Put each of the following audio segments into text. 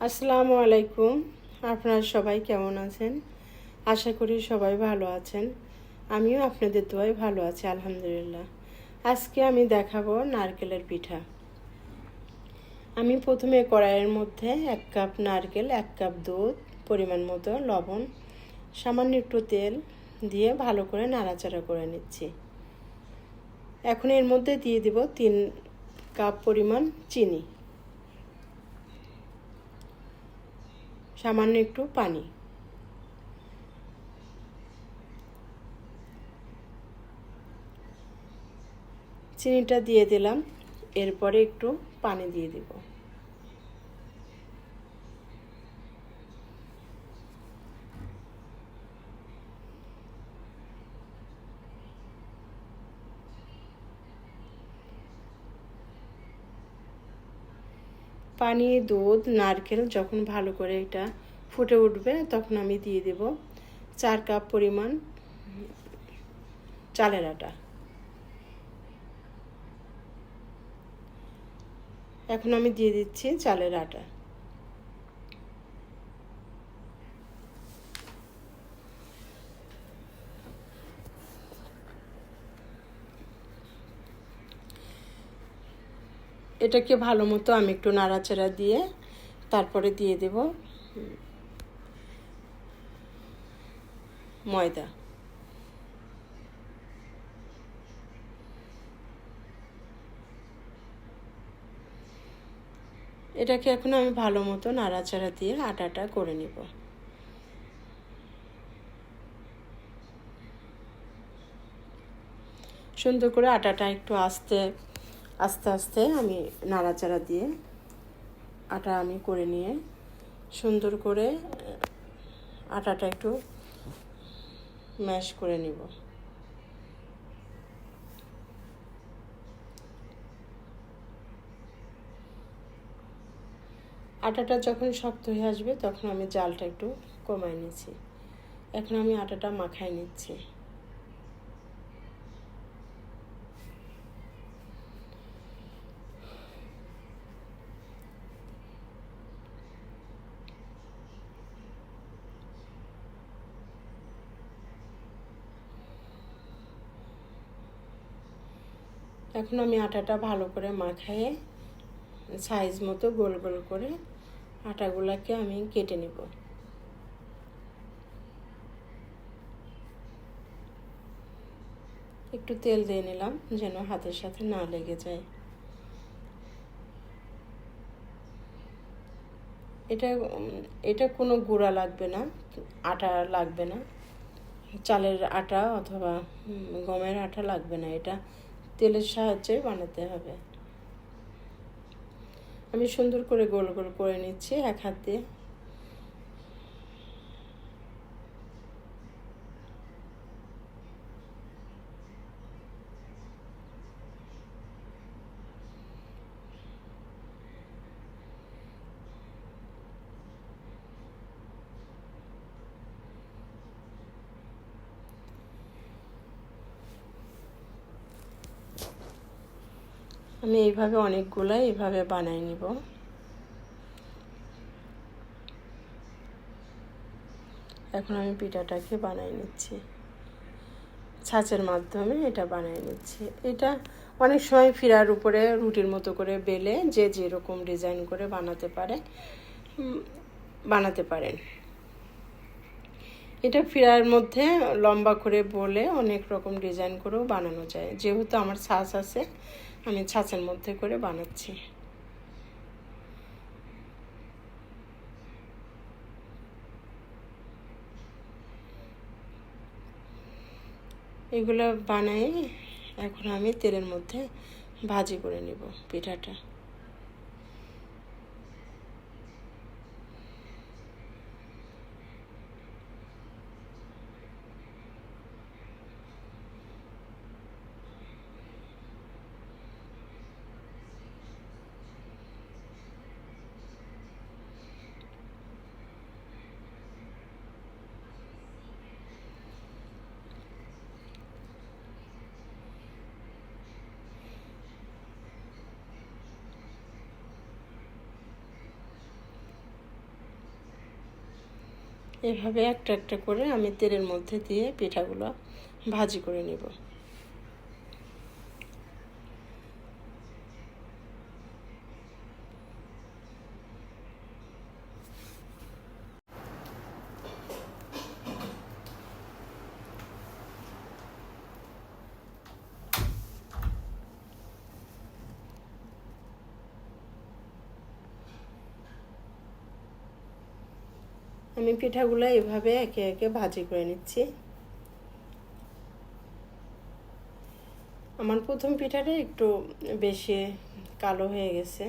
আসসালামু আলাইকুম। আপনারা সবাই কেমন আছেন? আশা করি সবাই ভালো আছেন। আমিও আপনাদের দোয়ায় ভালো আছি, আলহামদুলিল্লাহ। আজকে আমি দেখাবো নারকেলের পিঠা। আমি প্রথমে কড়াইয়ের মধ্যে এক কাপ নারকেল, এক কাপ দুধ, পরিমাণ মতো লবণ, সামান্য একটু তেল দিয়ে ভালো করে নাড়াচাড়া করে নিচ্ছি। এখন এর মধ্যে দিয়ে দিব তিন কাপ পরিমাণ চিনি। সামান্য একটু পানি। চিনিটা দিয়ে দিলাম, এরপরে একটু পানি দিয়ে দিব। পানি দুধ, নারকেল যখন ভালো করে এটা ফুটে উঠবে, তখন আমি দিয়ে দেব চার কাপ পরিমাণ চালের আটা। এখন আমি দিয়ে দিচ্ছি চালের আটা। এটাকে ভালো মতো আমি একটু নাড়াচাড়া দিয়ে তারপরে দিয়ে দেব ময়দা। এটাকে এখন আমি ভালো মতো নাড়াচাড়া দিয়ে আটাটা করে নিব। সুন্দর করে আটাটা একটু আস্তে আস্তে আস্তে আমি নাড়াচাড়া দিয়ে আটা আমি করে নিয়ে সুন্দর করে আটাটা একটু ম্যাশ করে নিব। আটাটা যখন শক্ত হয়ে আসবে, তখন আমি জালটা একটু কমায় নিচ্ছি। এখন আমি আটাটা মাখাই নিচ্ছি। এখন আমি আটাটা ভালো করে মাখায়ে সাইজ মতো গোল গোল করে আটাগুলাকে আমি কেটে নেব। একটু তেল দিয়ে নিলাম যেন হাতের সাথে না লেগে যায়। এটা এটা কোনো গুঁড়া লাগবে না, আটা লাগবে না। চালের আটা অথবা গমের আটা লাগবে না এটা। তেলের সাহায্যে বানাতে হবে। আমি সুন্দর করে গোল গোল করে নিচ্ছি এক হাতে আমি এইভাবে অনেকগুলো এইভাবে বানাই নিব। এখন আমি পিঠাটাকে বানাই নিচ্ছি। ছাঁচের মাধ্যমে এটা বানিয়ে নিচ্ছি। এটা অনেক সময় ফিরার উপরে রুটির মতো করে বেলে যে যেরকম ডিজাইন করে বানাতে পারে বানাতে পারেন। এটা ফিরার মধ্যে লম্বা করে বলে অনেক রকম ডিজাইন করেও বানানো যায়। যেহেতু আমার ছাঁচ আছে আমি ছাঁচের মধ্যে করে বানাচ্ছি। এগুলো বানাই এখন আমি তেলের মধ্যে ভাজি করে নিব পিঠাটা। এভাবে একটা একটা করে আমি তেলের মধ্যে দিয়ে পিঠাগুলো ভাজি করে নেব। আমি পিঠাগুলো এভাবে একে একে ভাজি করে নিচ্ছি। আমার প্রথম পিঠাটা একটু বেশি কালো হয়ে গেছে।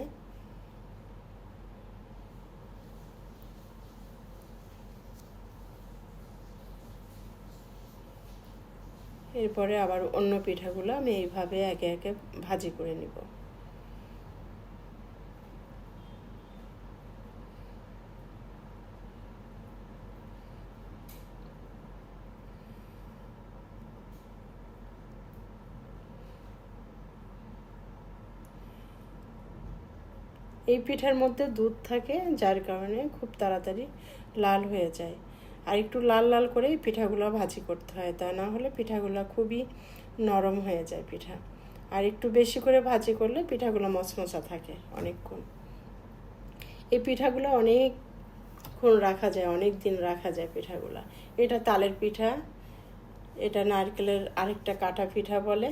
এরপরে আবার অন্য পিঠাগুলো আমি এইভাবে একে একে ভাজি করে নিব। এই পিঠার মধ্যে দুধ থাকে, যার কারণে খুব তাড়াতাড়ি লাল হয়ে যায়। আর একটু লাল লাল করেই পিঠাগুলো ভাজি করতে হয়, তা না হলে পিঠাগুলো খুবই নরম হয়ে যায় পিঠা। আর একটু বেশি করে ভাজি করলে পিঠাগুলো মচমচা থাকে অনেকক্ষণ। এই পিঠাগুলো অনেকক্ষণ রাখা যায়, অনেক দিন রাখা যায় পিঠাগুলো। এটা তালের পিঠা, এটা নারকেলের আরেকটা কাটা পিঠা বলে।